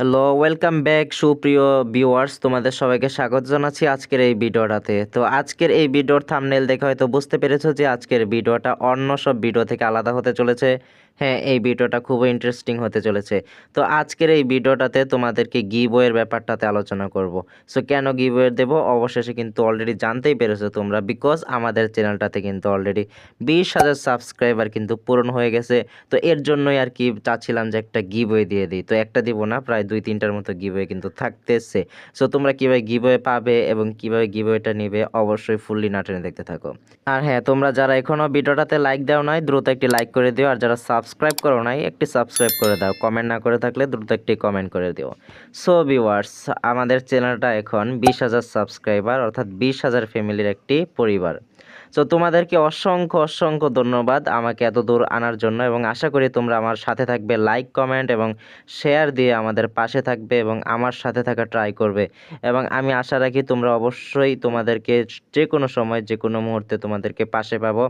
Hello welcome back সুপ্রিয় viewers তোমাদের সবাইকে স্বাগত জানাচ্ছি আজকের এই ভিডিওটাতে। তো আজকের এই ভিডিওর থামনেল দেখে হয়তো বুঝতে পেরেছ যে আজকের ভিডিওটা অন্য সব ভিডিও থেকে আলাদা হতে চলেছে। হ্যাঁ এই ভিডিওটা খুবই ইন্টারেস্টিং হতে চলেছে। তো আজকের এই ভিডিওটাতে তোমাদেরকে গিবয়ের ব্যাপারটাতে আলোচনা করব। সো কেন গিবয়ের দেবো? অবশেষে কিন্তু অলরেডি জানতেই পেরেছ তোমরা বিকজ আমাদের চ্যানেলটাতে কিন্তু অলরেডি বিশ হাজার সাবস্ক্রাইবার কিন্তু পূরণ হয়ে গেছে। তো এর জন্যই আর কি চাচ্ছিলাম যে একটা গিবয়ে দিয়ে দিই। তো একটা দিব না, প্রায় দুই তিনটার মতো গিবয়ে কিন্তু থাকতেছে। সো তোমরা কীভাবে গিবয়ে পাবে এবং কীভাবে গিবয়েটা নিবে অবশ্যই ফুললি নাটনে দেখতে থাকো। আর হ্যাঁ তোমরা যারা এখনও ভিডিওটাতে লাইক দাও নাই, দ্রুত একটি লাইক করে দিও। আর যারা সাবস্ক্রাইব করো নাই, একটি সাবস্ক্রাইব করে দাও। কমেন্ট না করে থাকলে দ্রুত একটি কমেন্ট করে দিও। সো ভিউয়ার্স আমাদের চ্যানেলটা এখন বিশ হাজার সাবস্ক্রাইবার অর্থাৎ বিশ হাজার ফ্যামিলির একটি পরিবার। সো তোমাদেরকে অসংখ্য অসংখ্য ধন্যবাদ আমাকে এত দূর আনার জন্য এবং আশা করি তোমরা আমার সাথে থাকবে লাইক কমেন্ট এবং শেয়ার দিয়ে আমাদের পাশে থাকবে এবং আমার সাথে থাকা ট্রাই করবে। এবং আমি আশা রাখি তোমরা অবশ্যই তোমাদেরকে যে কোনো সময় যে কোনো মুহূর্তে তোমাদেরকে পাশে পাবো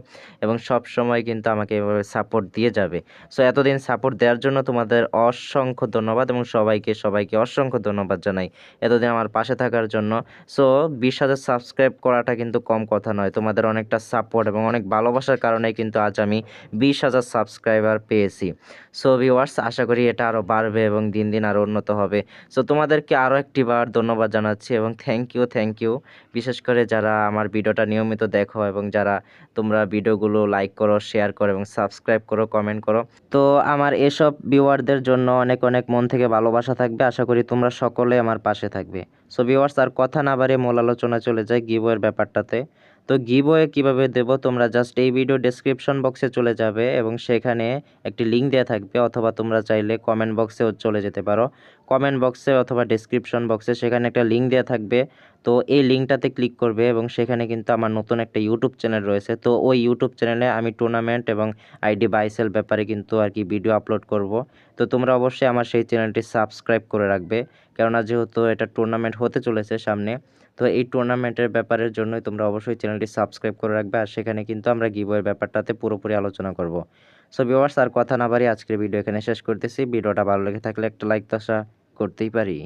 এবং সব সময় কিন্তু আমাকে এভাবে সাপোর্ট দিয়ে যাবে। সো এতদিন সাপোর্ট দেওয়ার জন্য তোমাদের অসংখ্য ধন্যবাদ এবং সবাইকে সবাইকে অসংখ্য ধন্যবাদ জানাই এতদিন আমার পাশে থাকার জন্য। সো বিশ হাজার সাবস্ক্রাইব করাটা কিন্তু কম কথা নয়, তোমাদের অনেকটা সাপোর্ট এবং অনেক ভালোবাসার কারণে কিন্তু আজ আমি বিশ হাজার সাবস্ক্রাইবার পেয়েছি। সো ভিওয়ার্স আশা করি এটা আরও বাড়বে এবং দিন দিন আরও উন্নত হবে। সো তোমাদেরকে আরও একটি বার ধন্যবাদ জানাচ্ছি এবং থ্যাংক ইউ থ্যাংক ইউ বিশেষ করে যারা আমার ভিডিওটা নিয়মিত দেখো এবং যারা তোমরা ভিডিওগুলো লাইক করো শেয়ার করো এবং সাবস্ক্রাইব করো কমেন্ট করো। তো আমার এসব ভিউয়ারদের জন্য অনেক অনেক মন থেকে ভালোবাসা থাকবে। আশা করি তোমরা সকলে আমার পাশে থাকবে। সো ভিউয়ার্স আর কথা না বাড়িয়ে মূল আলোচনা চলে যায় গিবয়ের ব্যাপারটাতে। তো গিভওয়ে কীভাবে দেব তোমরা জাস্ট এই ভিডিও ডেসক্রিপশন বক্সে চলে যাবে এবং সেখানে একটি লিঙ্ক দেওয়া থাকবে অথবা তোমরা চাইলে কমেন্ট বক্সেও চলে যেতে পারো। কমেন্ট বক্সে অথবা ডেসক্রিপশন বক্সে সেখানে একটা লিঙ্ক দেওয়া থাকবে। তো এই লিঙ্কটাতে ক্লিক করবে এবং সেখানে কিন্তু আমার নতুন একটা ইউটিউব চ্যানেল রয়েছে। তো ওই ইউটিউব চ্যানেলে আমি টুর্নামেন্ট এবং আইডি বাইসেল ব্যাপারে কিন্তু আর কি ভিডিও আপলোড করব। তো তোমরা অবশ্যই আমার সেই চ্যানেলটি সাবস্ক্রাইব করে রাখবে। কেননা যেহেতু এটা টুর্নামেন্ট হতে চলেছে সামনে, তো এই টুর্নামেন্টের ব্যাপারের জন্যই তোমরা অবশ্যই চ্যানেলটি সাবস্ক্রাইব করে রাখবে আর সেখানে কিন্তু আমরা গিবয়ের ব্যাপারটাতে পুরোপুরি আলোচনা করব। সো ভিউয়ার্স আর কথা না বাড়ি আজকের ভিডিও এখানে শেষ করতেছি। ভিডিওটা ভালো লেগে থাকলে একটা লাইক আশা করতেই পারি।